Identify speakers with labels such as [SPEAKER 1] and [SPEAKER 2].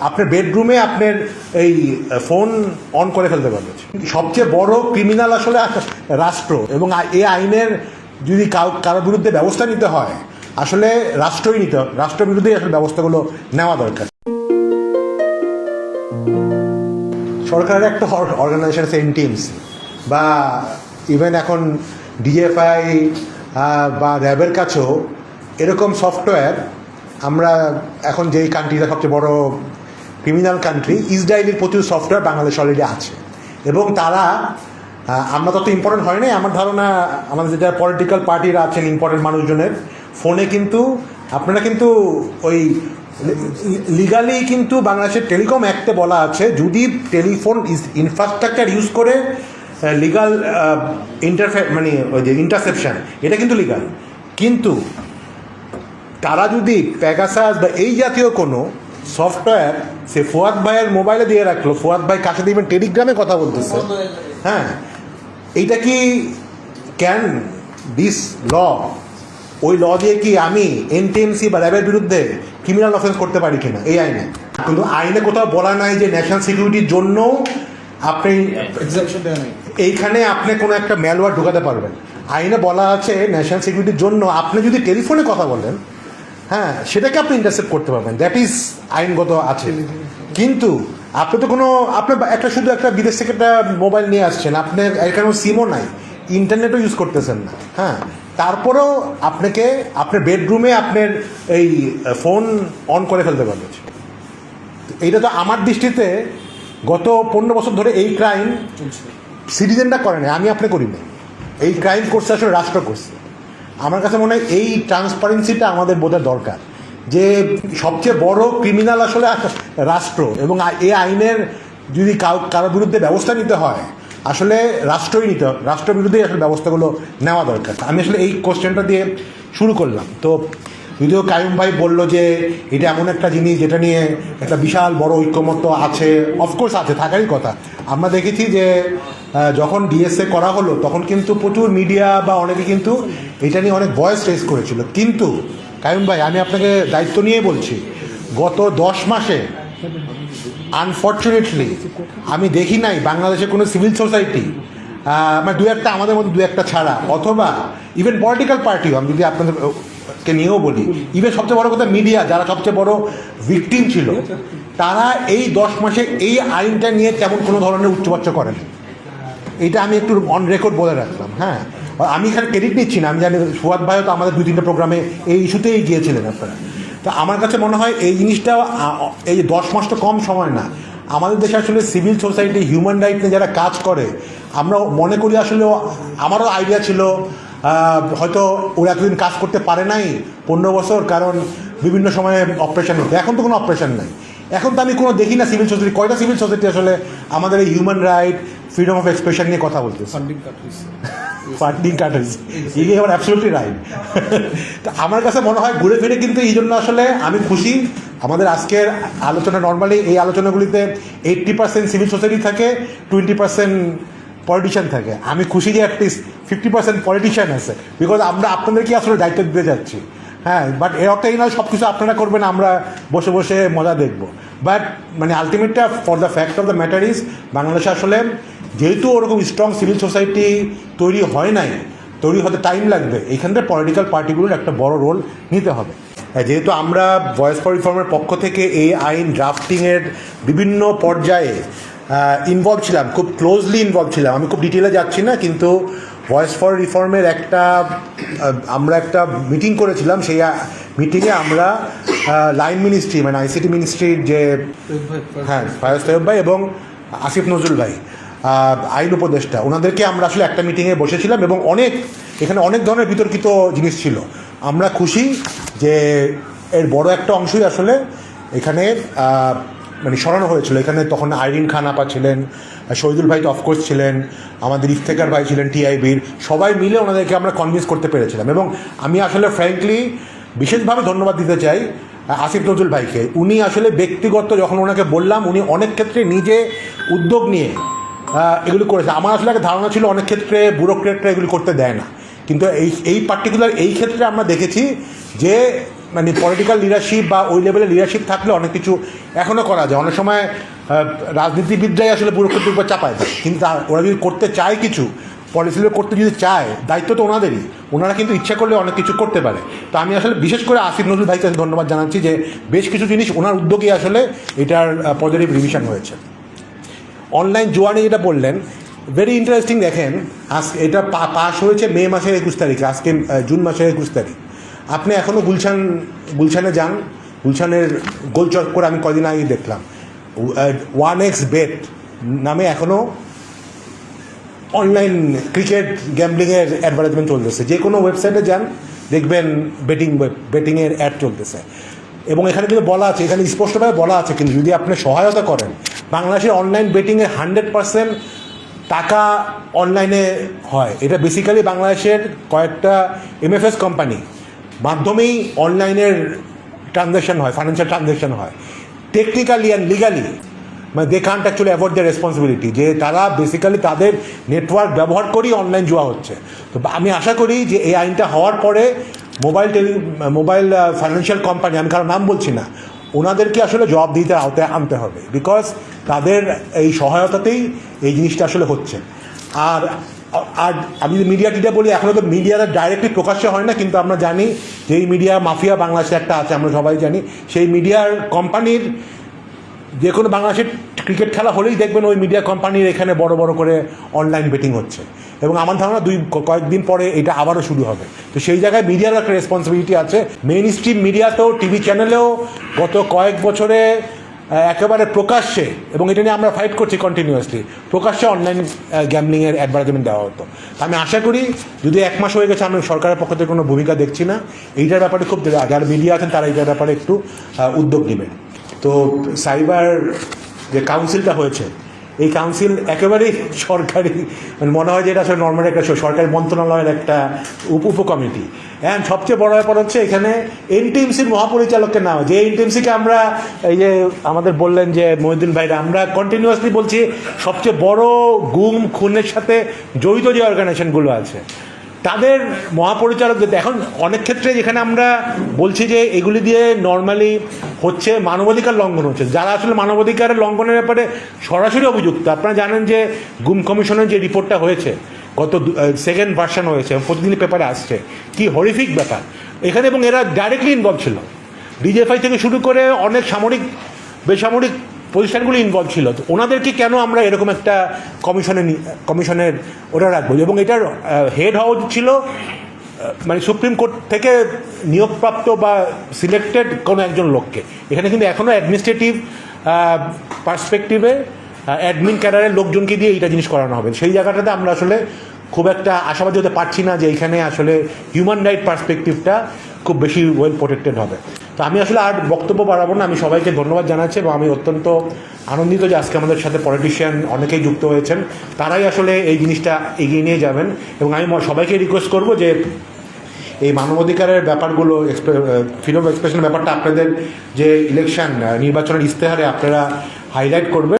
[SPEAKER 1] আপনার বেডরুমে আপনার এই ফোন অন করে ফেলতে পারবে সবচেয়ে বড় ক্রিমিনাল আসলে রাষ্ট্র এবং এই আইনের যদি কারোর বিরুদ্ধে ব্যবস্থা নিতে হয়, আসলে রাষ্ট্রই নিতে। রাষ্ট্রের বিরুদ্ধেই আসলে ব্যবস্থাগুলো নেওয়া দরকার সরকারের একটা অর্গানাইজেশন আছে এনটিএমসি বা ইভেন এখন ডিএফআই বা র্যাবের কাছেও এরকম সফটওয়্যার আমরা এখন যেই কান্ট্রিটা সবচেয়ে বড় ক্রিমিনাল কান্ট্রি ইসরায়েলের প্রচুর সফটওয়্যার বাংলাদেশ অলরেডি আছে। এবং তারা আমরা তত ইম্পর্টেন্ট হয় নাই, আমার ধারণা, আমাদের যেটা পলিটিক্যাল পার্টিরা আছেন ইম্পর্টেন্ট মানুষজনের ফোনে কিন্তু, আপনারা কিন্তু ওই লিগালি কিন্তু বাংলাদেশের টেলিকম অ্যাক্টে বলা আছে, যদি টেলিফোন ইনফ্রাস্ট্রাকচার ইউজ করে লিগাল ইন্টারফে মানে ওই যে ইন্টারসেপশন এটা কিন্তু লিগাল কিন্তু তারা যদি প্যাগাসাস বা এই জাতীয় কোনো সফটওয়্যার সে ফুয়াদ ভাইয়ের মোবাইলে দিয়ে রাখল। ফুয়াদ ভাই কাছে দেখবেন টেলিগ্রামে কথা বলতেছে। হ্যাঁ এইটা কি ক্যান দিস ল ওই ল দিয়ে কি আমি এনটিএমসি বা র্যাবের বিরুদ্ধে ক্রিমিনাল অফেন্স করতে পারি কিনা? এই আইনে। কিন্তু আইনে কোথাও বলা নাই যে ন্যাশনাল সিকিউরিটির জন্য আপনি এইখানে আপনি কোনো একটা ম্যালওয়ার ঢোকাতে পারবেন। আইনে বলা আছে ন্যাশনাল সিকিউরিটির জন্য আপনি যদি টেলিফোনে কথা বলেন হ্যাঁ সেটাকে আপনি ইন্টারসেপ্ট করতে পারবেন। দ্যাট ইজ আইনগত আছে। কিন্তু আপনি তো কোনো আপনি একটা শুধু একটা বিদেশ থেকে একটা মোবাইল নিয়ে আসছেন আপনি এখানে সিমও নাই ইন্টারনেটও ইউজ করতেছেন না হ্যাঁ? তারপরেও আপনাকে আপনার বেডরুমে আপনার এই ফোন অন করে ফেলতে পারবে এইটা তো আমার দৃষ্টিতে গত পনেরো বছর ধরে এই ক্রাইম সিটিজেনরা করে না আমি আপনি করি না এই ক্রাইম করছে আসলে রাষ্ট্র করছে। আমার কাছে মনে হয় এই ট্রান্সপারেন্সিটা আমাদের বোধহয় দরকার। যে সবচেয়ে বড় ক্রিমিনাল আসলে রাষ্ট্র এবং এই আইনের যদি কারোর বিরুদ্ধে ব্যবস্থা নিতে হয়, আসলে রাষ্ট্রই নিতে। রাষ্ট্রের বিরুদ্ধেই আসলে ব্যবস্থাগুলো নেওয়া দরকার। আমি আসলে এই কোশ্চেনটা দিয়ে শুরু করলাম। তো যদিও কায়ুম ভাই বলল যে এটা এমন একটা জিনিস যেটা নিয়ে একটা বিশাল বড় ঐক্যমত্য আছে অফকোর্স আছে, থাকারই কথা। আমরা দেখেছি যে যখন ডিএসএ করা হলো, তখন কিন্তু প্রচুর মিডিয়া বা অনেকে কিন্তু এটা নিয়ে অনেক ভয়েস রেস করেছিল। কিন্তু কায়ুম ভাই, আমি আপনাকে দায়িত্ব নিয়ে বলছি, গত দশ মাসে আনফর্চুনেটলি আমি দেখি নাই বাংলাদেশে কোনো সিভিল সোসাইটি মানে দু একটা আমাদের মধ্যে দু একটা ছাড়া, অথবা ইভেন পলিটিক্যাল পার্টিও আমি যদি আপনাদের কে নিয়েও বলি ইভেন সবচেয়ে বড় কথা মিডিয়া যারা সবচেয়ে বড় ভিকটিম ছিল, তারা এই দশ মাসে এই আইনটা নিয়ে তেমন কোনো ধরনের উচ্চবাচ্য করেনি। এটা আমি একটু অন রেকর্ড বলে রাখলাম হ্যাঁ। আমি এখানে ক্রেডিট নিচ্ছি না, আমি জানি সুয়াদ ভাইও তো আমাদের দুই তিনটে প্রোগ্রামে এই ইস্যুতেই গিয়েছিলেন আপনারা। তো আমার কাছে মনে হয় এই জিনিসটা এই যে দশ মাস তো কম সময় না, আমাদের দেশে আসলে সিভিল সোসাইটি হিউম্যান রাইট নিয়ে যারা কাজ করে, আমরা মনে করি আসলে আমারও আইডিয়া ছিল হয়তো ওরা এতদিন কাজ করতে পারে নাই, পনেরো বছর, কারণ বিভিন্ন সময়ে অপারেশন হতো এখন তো কোনো অপারেশন নাই। এখন তো আমি কোনো দেখি না সিভিল সোসাইটি কয়টা সিভিল সোসাইটি আসলে আমাদের এই human right freedom of expression নিয়ে কথা বলতে
[SPEAKER 2] ফান্ডিং কাটরিস
[SPEAKER 1] ইনি আবার অ্যাবসলিউটলি রাইট তো আমার কাছে মনে হয় ঘুরে ফিরে কিন্তু এই জন্য আসলে আমি খুশি। আমাদের আজকের আলোচনা নর্মালি এই আলোচনাগুলিতে এইট্টি পার্সেন্ট সিভিল সোসাইটি থাকে টোয়েন্টি পার্সেন্ট পলিটিশিয়ান থাকে। আমি খুশি যে at least fifty percent politician আছে। বিকজ আমরা আপনাদেরকে আসলে দায়িত্ব দিতে যাচ্ছি। হ্যাঁ বাট এর অর্থ এই নয় সব কিছু আপনারা করবেন, আমরা বসে বসে মজা দেখব। বাট মানে আলটিমেটটা for the fact of the matter is বাংলাদেশে আসলে যেহেতু ওরকম স্ট্রং সিভিল সোসাইটি তৈরি হয় নাই তৈরি হতে টাইম লাগবে এখানকার পলিটিক্যাল পার্টিগুলোর একটা বড় রোল নিতে হবে। যেহেতু আমরা ভয়েস ফর রিফর্মের পক্ষ থেকে এই আইন ড্রাফটিংয়ের বিভিন্ন পর্যায়ে ইনভলভ ছিলাম খুব ক্লোজলি ইনভলভ ছিলাম। আমি খুব ডিটেলে যাচ্ছি না কিন্তু ভয়েস ফর রিফর্মের একটা আমরা একটা মিটিং করেছিলাম সেই মিটিংয়ে আমরা লাইন মিনিস্ট্রি মানে আইসিটি মিনিস্ট্রির যে হ্যাঁ ফায়াজ তৈয়ব ভাই এবং আসিফ নজরুল ভাই। আইন উপদেষ্টা। ওনাদেরকে আমরা আসলে একটা মিটিংয়ে বসেছিলাম এবং অনেক, এখানে অনেক ধরনের বিতর্কিত জিনিস ছিল। আমরা খুশি যে এর বড় একটা অংশই আসলে এখানে মানে সরানো হয়েছিল। এখানে তখন আইরিন খান আপা ছিলেন, শহীদুল ভাই তো অফকোর্স ছিলেন, আমাদের ইফতেকার ভাই ছিলেন টিআইবির সবাই মিলে ওনাদেরকে আমরা কনভিন্স করতে পেরেছিলাম এবং আমি আসলে ফ্র্যাঙ্কলি বিশেষভাবে ধন্যবাদ দিতে চাই আসিফ নজরুল ভাইকে। উনি আসলে ব্যক্তিগত যখন ওনাকে বললাম, উনি অনেক ক্ষেত্রে নিজে উদ্যোগ নিয়ে এগুলি করেছে। আমার আসলে একটা ধারণা ছিল, অনেক ক্ষেত্রে ব্যুরোক্রেটরা এগুলি করতে দেয় না। কিন্তু এই এই পার্টিকুলার এই ক্ষেত্রে আমরা দেখেছি যে মানে পলিটিক্যাল লিডারশিপ বা ওই লেভেলের লিডারশিপ থাকলে অনেক কিছু এখনও করা যায়। অনেক সময় রাজনীতিবিদরাই আসলে পুরোক্ষেত্রের উপর চাপায় দেয়। কিন্তু ওরা যদি করতে চায় কিছু পলিসি করতে যদি চায়, দায়িত্ব তো ওনাদেরই। ওনারা কিন্তু ইচ্ছা করলে অনেক কিছু করতে পারে। তো আমি আসলে বিশেষ করে আসিফ নজরুল ভাইকে ধন্যবাদ জানাচ্ছি যে, বেশ কিছু জিনিস ওনার উদ্যোগে আসলে এটার পজিটিভ রিভিশন হয়েছে। অনলাইন জোয়া নিয়ে যেটা বললেন ভেরি ইন্টারেস্টিং দেখেন, আজ এটা পাস হয়েছে মে মাসের একুশ তারিখে, আজকে জুন মাসের একুশ তারিখ। আপনি এখনও গুলশান, গুলশানে যান, গুলশানের গোলচক করে আমি কদিন আগে দেখলাম। ওয়ান এক্স বেট নামে এখনও অনলাইন ক্রিকেট গ্যাম্বলিংয়ের অ্যাডভার্টাইজমেন্ট চলতেছে। যে কোনো ওয়েবসাইটে যান, দেখবেন বেটিং বেটিংয়ের অ্যাড চলতেছে। এবং এখানে কিন্তু বলা আছে, এখানে স্পষ্টভাবে বলা আছে কিন্তু যদি আপনি সহায়তা করেন বাংলাদেশের অনলাইন বেটিংয়ের হান্ড্রেড পার্সেন্ট টাকা অনলাইনে হয়। এটা বেসিক্যালি বাংলাদেশের কয়েকটা এমএফএস কোম্পানি মাধ্যমেই অনলাইনের ট্রানজ্যাকশন হয় ফাইন্যান্সিয়াল ট্রানজ্যাকশন হয়। টেকনিক্যালি অ্যান্ড লিগালি মানে they can't actually avoid the responsibility যে তারা বেসিক্যালি তাদের নেটওয়ার্ক ব্যবহার করেই অনলাইন জুয়া হচ্ছে। তো আমি আশা করি যে এই আইনটা হওয়ার পরে mobile tele mobile financial company আমি কারও নাম বলছি না, ওনাদেরকে আসলে জবাবদিহিতার আওতায় আনতে হবে। বিকজ তাদের এই সহায়তাতেই এই জিনিসটা আসলে হচ্ছে। আর আর আমি যদি মিডিয়া টিডিয়া বলি এখনও তো মিডিয়াটা ডাইরেক্টলি প্রকাশ্য হয় না, কিন্তু আমরা জানি যে এই মিডিয়া মাফিয়া বাংলাদেশে একটা আছে, আমরা সবাই জানি। সেই মিডিয়ার কোম্পানির যে কোনো বাংলাদেশের ক্রিকেট খেলা হলেই দেখবেন ওই মিডিয়া কোম্পানির এখানে বড় বড় করে অনলাইন বেটিং হচ্ছে। এবং আমার ধারণা দুই, কয়েকদিন পরে এটা আবারও শুরু হবে। তো সেই জায়গায় মিডিয়ার একটা রেসপন্সিবিলিটি আছে। মেইন স্ট্রিম মিডিয়াতেও টিভি চ্যানেলেও গত কয়েক বছরে একেবারে প্রকাশ্যে, এবং এটা নিয়ে আমরা ফাইট করছি কন্টিনিউয়াসলি প্রকাশ্যে অনলাইন গ্যামলিংয়ের অ্যাডভার্টাইজমেন্ট দেওয়া হতো। আমি আশা করি, যদি এক মাস হয়ে গেছে, আমি সরকারের পক্ষ থেকে কোনো ভূমিকা দেখছি না। এইটার ব্যাপারে খুব যারা মিডিয়া আছেন, তারা এইটার ব্যাপারে একটু উদ্যোগ নেবেন। তো সাইবার যে কাউন্সিলটা হয়েছে এই কাউন্সিল একেবারেই সরকারি মানে মনে হয় যে এটা আসলে নর্মাল একটা সরকারি মন্ত্রণালয়ের একটা উপ, উপকমিটি। অ্যান্ড সবচেয়ে বড় ব্যাপার হচ্ছে এখানে এনটিএমসির মহাপরিচালককে নাম যে এনটিএমসিকে আমরা, এই যে আমাদের বললেন যে মহিউদ্দিন ভাইরা, আমরা কন্টিনিউয়াসলি বলছি সবচেয়ে বড় গুম, খুনের সাথে জড়িত যে অর্গানাইজেশনগুলো আছে তাদের মহাপরিচালকদের এখন অনেক ক্ষেত্রে যেখানে আমরা বলছি যে এগুলি দিয়ে নর্মালি হচ্ছে মানবাধিকার লঙ্ঘন হচ্ছে। যারা আসলে মানবাধিকারের লঙ্ঘনের ব্যাপারে সরাসরি অভিযুক্ত, আপনারা জানেন যে গুম কমিশনের যে রিপোর্টটা হয়েছে, গত সেকেন্ড ভার্সন হয়েছে, প্রতিদিনই পেপারে আসছে। কি হরিফিক ব্যাপার। এখানে এবং এরা ডাইরেক্টলি ইনভলভ ছিল। ডিজেফআই থেকে শুরু করে অনেক সামরিক, বেসামরিক প্রতিষ্ঠানগুলো ইনভলভ ছিল। তো ওনাদেরকে কেন আমরা এরকম একটা কমিশনে কমিশনের ওটা রাখব? এবং এটার হেড হওয়া ছিল মানে সুপ্রিম কোর্ট থেকে নিয়োগপ্রাপ্ত বা সিলেক্টেড কোনো একজন লোককে। এখানে কিন্তু এখনও অ্যাডমিনিস্ট্রেটিভ পার্সপেক্টিভে অ্যাডমিন ক্যাডারের লোকজনকে দিয়ে এইটা জিনিস করানো হবে। সেই জায়গাটাতে আমরা আসলে খুব একটা আশাবাদী হতে পারছি না যে এখানে আসলে হিউম্যান রাইট পার্সপেক্টিভটা খুব বেশি ওয়েল প্রোটেক্টেড হবে। তো আমি আসলে আর বক্তব্য বাড়াবো না, আমি সবাইকে ধন্যবাদ জানাচ্ছি এবং আমি অত্যন্ত আনন্দিত যে আজকে আমাদের সাথে পলিটিশিয়ান অনেকেই যুক্ত হয়েছেন। তারাই আসলে এই জিনিসটা এগিয়ে নিয়ে যাবেন এবং আমি সবাইকে রিকোয়েস্ট করব যে এই মানবাধিকারের ব্যাপারগুলো ফ্রিডম অফ এক্সপ্রেশনের ব্যাপারটা আপনাদের যে ইলেকশন নির্বাচনের ইশতেহারে আপনারা হাইলাইট করবেন।